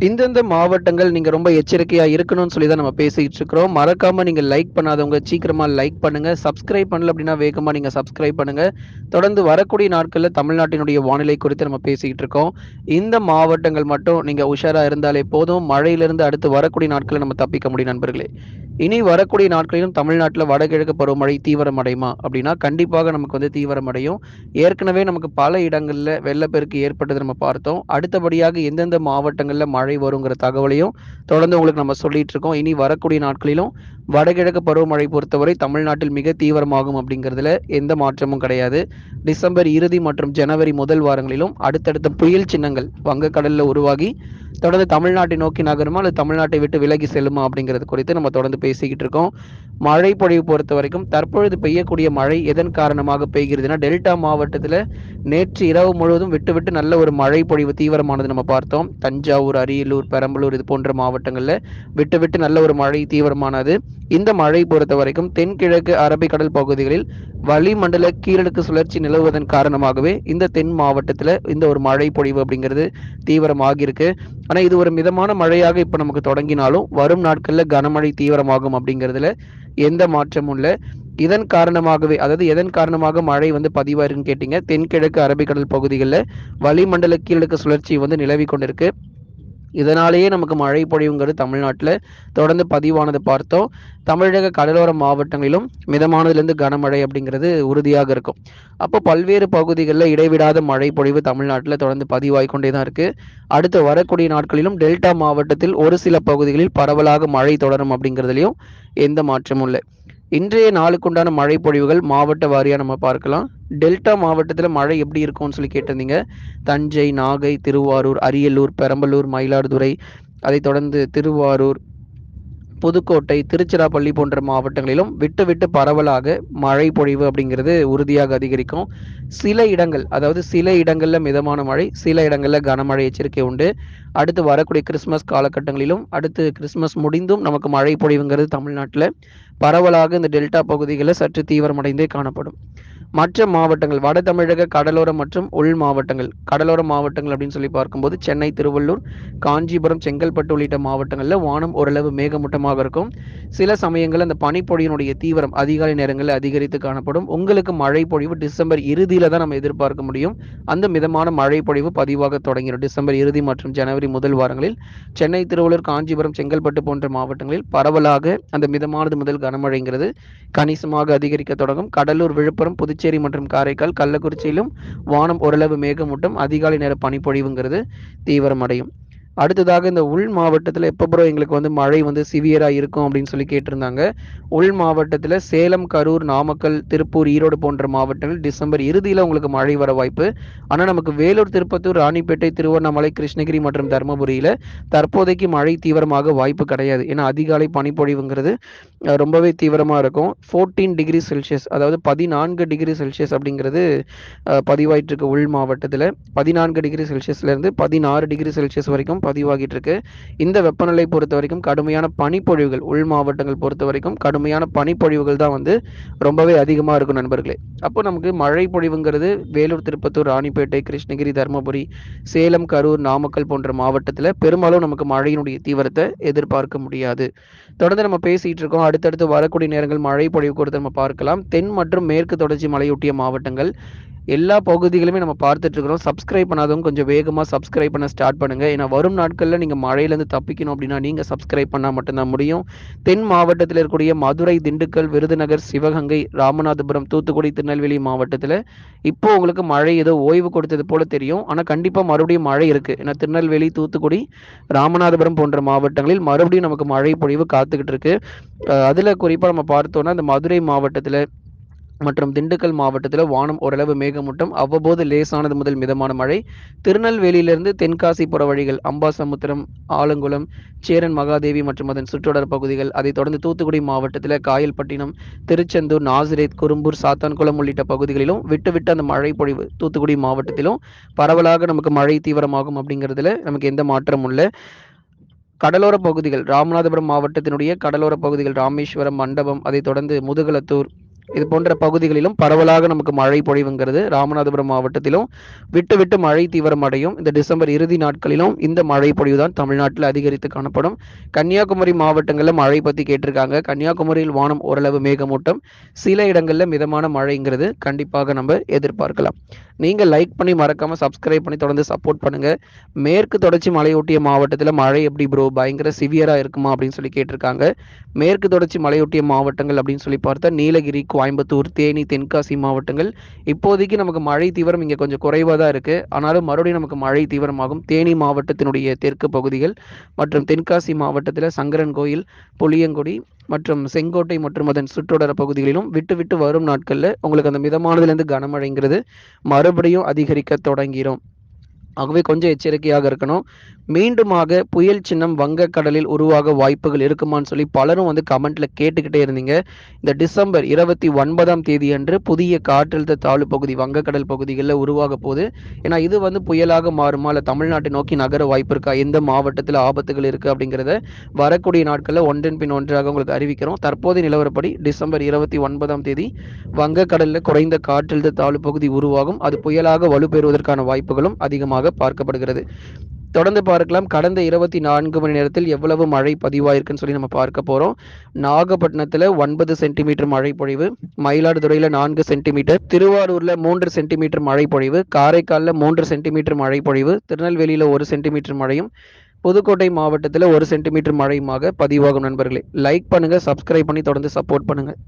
இந்தந்த மாவட்டங்கள் நீங்க ரொம்ப எச்சரிக்கையா இருக்கணும்னு சொல்லி தான் நம்ம பேசிட்டு இருக்கிறோம். மறக்காம நீங்க லைக் பண்ணாதவங்க சீக்கிரமா லைக் பண்ணுங்க. சப்ஸ்கிரைப் பண்ணல அப்படின்னா வேகமா நீங்க சப்ஸ்கிரைப் பண்ணுங்க. தொடர்ந்து வரக்கூடிய நாட்கள்ல தமிழ்நாட்டினுடைய வானிலை குறித்து நம்ம பேசிக்கிட்டு இருக்கோம். இந்த மாவட்டங்கள் மட்டும் நீங்க உஷாரா இருந்தாலே போதும். மழையிலிருந்து அடுத்து வரக்கூடிய நாட்களை நம்ம தப்பிக்க முடியும் நண்பர்களே. இனி வரக்கூடிய நாட்களிலும் தமிழ்நாட்டில் வடகிழக்கு பருவமழை தீவிரமடையுமா அப்படின்னா கண்டிப்பாக நமக்கு வந்து தீவிரமடையும். ஏற்கனவே நமக்கு பல இடங்களில் வெள்ளப்பெருக்கு ஏற்பட்டது நம்ம பார்த்தோம். அடுத்தபடியாக எந்தெந்த மாவட்டங்களில் மழை வருங்கிற தகவலையும் தொடர்ந்து உங்களுக்கு நம்ம சொல்லிட்டு இருக்கோம் இனி வரக்கூடிய நாட்களிலும் வடகிழக்கு பருவமழை பொறுத்தவரை தமிழ்நாட்டில் மிக தீவிரமாகும் அப்படிங்கிறதுல எந்த மாற்றமும் கிடையாது. டிசம்பர் இறுதி மற்றும் ஜனவரி முதல் வாரங்களிலும் அடுத்தடுத்த புயல் சின்னங்கள் வங்கக்கடலில் உருவாகி தொடர்ந்து தமிழ்நாட்டை நோக்கி நகருமா அல்லது தமிழ்நாட்டை விட்டு விலகி செல்லுமா அப்படிங்கிறது குறித்து நம்ம தொடர்ந்து பேசிக்கிட்டு இருக்கோம். மழை பொழிவு பொறுத்த வரைக்கும் தற்பொழுது பெய்யக்கூடிய மழை எதன் காரணமாக பெய்கிறதுனா டெல்டா மாவட்டத்தில் நேற்று இரவு முழுவதும் விட்டு விட்டு நல்ல ஒரு மழை பொழிவு தீவிரமானது நம்ம பார்த்தோம். தஞ்சாவூர் அரியலூர் பெரம்பலூர் இது போன்ற மாவட்டங்களில் விட்டு விட்டு நல்ல ஒரு மழை தீவிரமானது. இந்த மழை பொறுத்த வரைக்கும் தென்கிழக்கு அரபிக்கடல் பகுதிகளில் வளிமண்டல கீழடுக்கு சுழற்சி நிலவுவதன் காரணமாகவே இந்த தென் மாவட்டத்தில் இந்த ஒரு மழை பொழிவு அப்படிங்கிறது தீவிரமாகியிருக்கு. ஆனால் இது ஒரு மிதமான மழையாக இப்போ நமக்கு தொடங்கினாலும் வரும் நாட்களில் கனமழை தீவிரமாகும் அப்படிங்கிறதுல எந்த மாற்றமும் இல்லை. இதன் காரணமாகவே அதாவது எதன் காரணமாக மழை வந்து பதிவாயிருக்குன்னு கேட்டீங்க? தென்கிழக்கு அரபிக்கடல் பகுதிகளில் வளிமண்டல கீழடுக்கு சுழற்சி வந்து நிலவி கொண்டிருக்கு. இதனாலேயே நமக்கு மழை பொழிவுங்கிறது தமிழ்நாட்டில் தொடர்ந்து பதிவானது பார்த்தோம். தமிழக கடலோர மாவட்டங்களிலும் மிதமானதுலேருந்து கனமழை அப்படிங்கிறது உறுதியாக இருக்கும். அப்போ பல்வேறு பகுதிகளில் இடைவிடாத மழை பொழிவு தமிழ்நாட்டில் தொடர்ந்து பதிவாய் கொண்டே தான் இருக்குது அடுத்து வரக்கூடிய நாட்களிலும் டெல்டா மாவட்டத்தில் ஒரு சில பகுதிகளில் பரவலாக மழை தொடரும் அப்படிங்கிறதுலையும் எந்த மாற்றமும் இல்லை. இன்றைய நாளுக்குண்டான மழை பொழிவுகள் மாவட்ட வாரியாக நம்ம பார்க்கலாம். டெல்டா மாவட்டத்தில் மழை எப்படி இருக்கும்னு சொல்லி கேட்டிருந்தீங்க. தஞ்சை நாகை திருவாரூர் அரியலூர் பெரம்பலூர் மயிலாடுதுறை அதைத் தொடர்ந்து திருவாரூர் புதுக்கோட்டை திருச்சிராப்பள்ளி போன்ற மாவட்டங்களிலும் விட்டு விட்டு பரவலாக மழை பொழிவு அப்படிங்கிறது உறுதியாக அதிகரிக்கும். சில இடங்கள் அதாவது சில இடங்களில் மிதமான மழை சில இடங்களில் கனமழை எச்சரிக்கை உண்டு. அடுத்து வரக்கூடிய கிறிஸ்மஸ் காலகட்டங்களிலும் அடுத்து கிறிஸ்மஸ் முடிந்தும் நமக்கு மழை பொழிவுங்கிறது தமிழ்நாட்டில் பரவலாக இந்த டெல்டா பகுதிகளில் சற்று தீவிரமடைந்தே காணப்படும். மற்ற மாவட்டங்கள் வட தமிழக கடலோரம் மற்றும் உள் மாவட்டங்கள் கடலோர மாவட்டங்கள் அப்படின்னு சொல்லி பார்க்கும்போது சென்னை திருவள்ளூர் காஞ்சிபுரம் செங்கல்பட்டு உள்ளிட்ட மாவட்டங்களில் வானம் ஓரளவு மேகமூட்டமாக இருக்கும். சில சமயங்களில் அந்த பனிப்பொழியினுடைய தீவிரம் அதிகாலை நேரங்களில் அதிகரித்து காணப்படும். உங்களுக்கு மழை பொழிவு டிசம்பர் இறுதியில தான் நம்ம எதிர்பார்க்க முடியும். அந்த மிதமான மழை பொழிவு பதிவாக தொடங்கிடும். டிசம்பர் இறுதி மற்றும் ஜனவரி முதல் வாரங்களில் சென்னை திருவள்ளூர் காஞ்சிபுரம் செங்கல்பட்டு போன்ற மாவட்டங்களில் பரவலாக அந்த மிதமானது முதல் கனமழைங்கிறது. கணிசமாக அதிகரிக்க தொடங்கும். கடலூர் விழுப்புரம் புதுச்சேரி மற்றும் காரைக்கால் கள்ளக்குறிச்சியிலும் வானம் ஓரளவு மேகமூட்டம் அதிகாலை நேர பனிப்பொழிவுங்கிறது தீவிரமடையும். அடுத்ததாக இந்த உள் மாவட்டத்தில் எப்போ ப்ரோ எங்களுக்கு வந்து மழை வந்து சிவியராக இருக்கும் அப்படின்னு சொல்லி கேட்டிருந்தாங்க. உள் மாவட்டத்தில் சேலம் கரூர் நாமக்கல் திருப்பூர் ஈரோடு போன்ற மாவட்டங்கள் டிசம்பர் இறுதியில் உங்களுக்கு மழை வர வாய்ப்பு. ஆனால் நமக்கு வேலூர் திருப்பத்தூர் ராணிப்பேட்டை திருவண்ணாமலை கிருஷ்ணகிரி மற்றும் தருமபுரியில் தற்போதைக்கு மழை தீவிரமாக வாய்ப்பு கிடையாது. ஏன்னா அதிகாலை பனிப்பொழிவுங்கிறது ரொம்பவே தீவிரமாக இருக்கும். ஃபோர்டீன் டிகிரி செல்சியஸ் அதாவது பதினான்கு டிகிரி செல்சியஸ் அப்படிங்கிறது அஹ், பதிவாயிட்டு இருக்கு உள் மாவட்டத்தில். பதினான்கு டிகிரி செல்சியஸ்லேருந்து பதினாறு டிகிரி செல்சியஸ் வரைக்கும் பதிவாகிட்டு இருக்கு இந்த வெப்பநிலை பொறுத்த வரைக்கும் கடுமையான பனிப்பொழிவுகள் உள் மாவட்டங்கள் பொறுத்த வரைக்கும் கடுமையான பனிப்பொழிவுகள் தான் வந்து ரொம்பவே அதிகமாக இருக்கும் நண்பர்களே. அப்போ நமக்கு மழை பொழிவுங்கிறது வேலூர் திருப்பத்தூர் ராணிப்பேட்டை கிருஷ்ணகிரி தருமபுரி சேலம் கரூர் நாமக்கல் போன்ற மாவட்டத்தில் பெரும்பாலும் நமக்கு மழையினுடைய தீவிரத்தை எதிர்பார்க்க முடியாது. தொடர்ந்து நம்ம பேசிட்டு இருக்கோம் அடுத்தடுத்து வரக்கூடிய நேரங்கள் மழை பொழிவு குறித்து நம்ம பார்க்கலாம். தென் மற்றும் மேற்கு தொடர்ச்சி மலையொட்டிய மாவட்டங்கள் எல்லா பகுதிகளுமே நம்ம பார்த்துட்டு இருக்கிறோம். சப்ஸ்கிரைப் பண்ணாதவங்க கொஞ்சம் வேகமாக சப்ஸ்கிரைப் பண்ண ஸ்டார்ட் பண்ணுங்க. ஏன்னா வரும் நாட்களில் நீங்கள் மழையிலேருந்து தப்பிக்கணும் அப்படின்னா நீங்கள் சப்ஸ்கிரைப் பண்ணால் மட்டும்தான் முடியும். தென் மாவட்டத்தில் இருக்கக்கூடிய மதுரை திண்டுக்கல் விருதுநகர் சிவகங்கை ராமநாதபுரம் தூத்துக்குடி திருநெல்வேலி மாவட்டத்தில் இப்போ உங்களுக்கு மழை ஏதோ ஓய்வு கொடுத்தது போல தெரியும். ஆனால் கண்டிப்பாக மறுபடியும் மழை இருக்குது ஏன்னா திருநெல்வேலி தூத்துக்குடி ராமநாதபுரம் போன்ற மாவட்டங்களில் மறுபடியும் நமக்கு மழை பொழிவு காத்துக்கிட்டு இருக்கு. அதில் குறிப்பாக நம்ம பார்த்தோன்னா இந்த மதுரை மாவட்டத்தில் மற்றும் திண்டுக்கல் மாவட்டத்தில் வானம் ஓரளவு மேகமூட்டம் அவ்வப்போது லேசானது முதல் மிதமான மழை. திருநெல்வேலியிலிருந்து தென்காசி புற வழிகள் அம்பாசமுத்திரம் ஆலங்குளம் சேரன் மகாதேவி மற்றும் அதன் சுற்றுடர் பகுதிகள். அதைத் தொடர்ந்து தூத்துக்குடி மாவட்டத்தில் காயல்பட்டினம் திருச்செந்தூர் நாசிரேத் குறும்பூர் சாத்தான்குளம் உள்ளிட்ட பகுதிகளிலும் விட்டு விட்டு அந்த மழை பொழிவு தூத்துக்குடி மாவட்டத்திலும் பரவலாக நமக்கு மழை தீவிரமாகும் அப்படிங்கிறதுல நமக்கு எந்த மாற்றமும் இல்லை. கடலோர பகுதிகள் ராமநாதபுரம் மாவட்டத்தினுடைய கடலோர பகுதிகள் ராமேஸ்வரம் மண்டபம் அதைத் தொடர்ந்து முதுகலத்தூர் இது போன்ற பகுதிகளிலும் பரவலாக நமக்கு மழை பொழிவுங்கிறது ராமநாதபுரம் மாவட்டத்திலும். விட்டு விட்டு மழை தீவிரம் அடையும். இந்த டிசம்பர் இறுதி நாட்களிலும் இந்த மழை பொழிவு தான் தமிழ்நாட்டில் அதிகரித்து காணப்படும். கன்னியாகுமரி மாவட்டங்களில் மழை பற்றி கேட்டிருக்காங்க. கன்னியாகுமரியில் வானம் ஓரளவு மேகமூட்டம். சில இடங்களில் மிதமான மழைங்கிறது கண்டிப்பாக நம்ம எதிர்பார்க்கலாம். நீங்கள் லைக் பண்ணி மறக்காமல் சப்ஸ்கிரைப் பண்ணி தொடர்ந்து சப்போர்ட் பண்ணுங்கள் மேற்கு தொடர்ச்சி மலையொட்டிய மாவட்டத்தில் மழை எப்படி ப்ரோ பயங்கர சிவியராக இருக்குமா அப்படின்னு சொல்லி கேட்டிருக்காங்க. மேற்கு தொடர்ச்சி மலையொட்டிய மாவட்டங்கள் அப்படின்னு சொல்லி பார்த்தா நீலகிரி கோயம்புத்தூர் தேனி தென்காசி மாவட்டங்கள். இப்போதைக்கு நமக்கு மழை தீவிரம் இங்கே கொஞ்சம் குறைவாக தான் இருக்குது ஆனாலும் மறுபடியும் நமக்கு மழை தீவிரமாகும். தேனி மாவட்டத்தினுடைய தெற்கு பகுதிகள் மற்றும் தென்காசி மாவட்டத்தில் சங்கரன் கோயில் புளியங்குடி மற்றும் செங்கோட்டை மற்றும் அதன் சுற்றுடர பகுதிகளிலும் விட்டு விட்டு வரும் நாட்களில் உங்களுக்கு அந்த மிதமானதுலேருந்து கனமழைங்கிறது மறுபடியும் அதிகரிக்க தொடங்கிடும் ஆகவே கொஞ்சம் எச்சரிக்கையாக இருக்கணும். மீண்டுமாக புயல் சின்னம் வங்கக்கடலில் உருவாக வாய்ப்புகள் இருக்குமான்னு சொல்லி பலரும் வந்து கமெண்ட்ல கேட்டுக்கிட்டே இருந்தீங்க. இந்த டிசம்பர் இருபத்தி ஒன்பதாம் தேதி அன்று புதிய காற்றழுத்த தாழ்வு பகுதி வங்கக்கடல் பகுதிகளில் உருவாக போகுது. ஏன்னா இது வந்து புயலாக மாறுமா? இல்லை தமிழ்நாட்டை நோக்கி நகர வாய்ப்பு இருக்கா? எந்த மாவட்டத்தில் ஆபத்துகள் இருக்கு அப்படிங்கிறத வரக்கூடிய நாட்களில் ஒன்றன் பின் ஒன்றாக உங்களுக்கு அறிவிக்கிறோம். தற்போதைய நிலவரப்படி டிசம்பர் இருபத்தி ஒன்பதாம் தேதி வங்கக்கடலில் குறைந்த காற்றழுத்த தாழ்வு பகுதி உருவாகும். அது புயலாக வலுப்பெறுவதற்கான வாய்ப்புகளும் அதிகமாக பார்க்கப்படுகிறது. தொடர்ந்து பார்க்கலாம். கடந்த இருபத்தி நான்கு மணி நேரத்தில் எவ்வளவு மழை பதிவாயிருக்குன்னு சொல்லி நம்ம பார்க்க போகிறோம் நாகப்பட்டினத்தில் ஒன்பது சென்டிமீட்டர் மழை பொழிவு. மயிலாடுதுறையில் நான்கு சென்டிமீட்டர். திருவாரூரில் மூன்று சென்டிமீட்டர் மழை பொழிவு. காரைக்காலில் மூன்று சென்டிமீட்டர் மழை பொழிவு. திருநெல்வேலியில் ஒரு சென்டிமீட்டர் மழையும். புதுக்கோட்டை மாவட்டத்தில் ஒரு சென்டிமீட்டர் மழையுமாக பதிவாகும் நண்பர்களே. லைக் பண்ணுங்கள் சப்ஸ்கிரைப் பண்ணி தொடர்ந்து சப்போர்ட் பண்ணுங்கள்